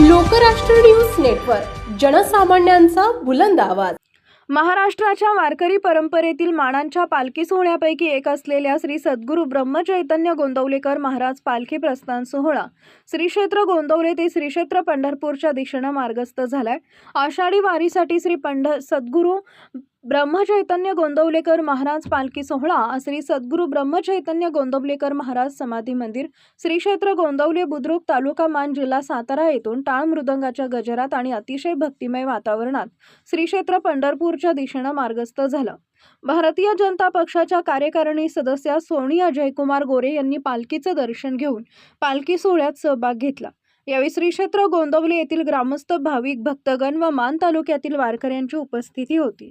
Lokrashtra news network जनसामान्यांचा बुलंद आवाज. महाराष्ट्राच्या वारकरी परंपरेतील मानांच्या पालखी सोहळ्यापैकी एक असलेल्या श्री सद्गुरू ब्रह्मचैतन्य गोंदवलेकर महाराज पालखी प्रस्थान सोहळा. श्री क्षेत्र गोंदवले ते श्री क्षेत्र पंढरपूरच्या दिशेनं मार्गस्थ झालाय. आषाढी वारीसाठी श्री पंढ सद्गुरू ब्रह्मचैतन्य गोंदवलेकर महाराज पालखी सोहळा श्री सद्गुरू ब्रह्मचैतन्य गोंदवलेकर महाराज समाधी मंदिर श्री क्षेत्र गोंदवले बुद्रुक तालुका मान जिल्हा सातारा येथून टाळ मृदंगाच्या गजरात आणि अतिशय भक्तिमय वातावरणात श्री क्षेत्र पंढरपूरच्या दिशेनं मार्गस्थ झालं. भारतीय जनता पक्षाच्या कार्यकारिणी सदस्या सोनिया जयकुमार गोरे यांनी पालखीचं दर्शन घेऊन पालखी सोहळ्यात सहभाग घेतला. यावेळी श्री क्षेत्र गोंदवले येथील ग्रामस्थ भाविक भक्तगण व मान तालुक्यातील वारकऱ्यांची उपस्थिती होती.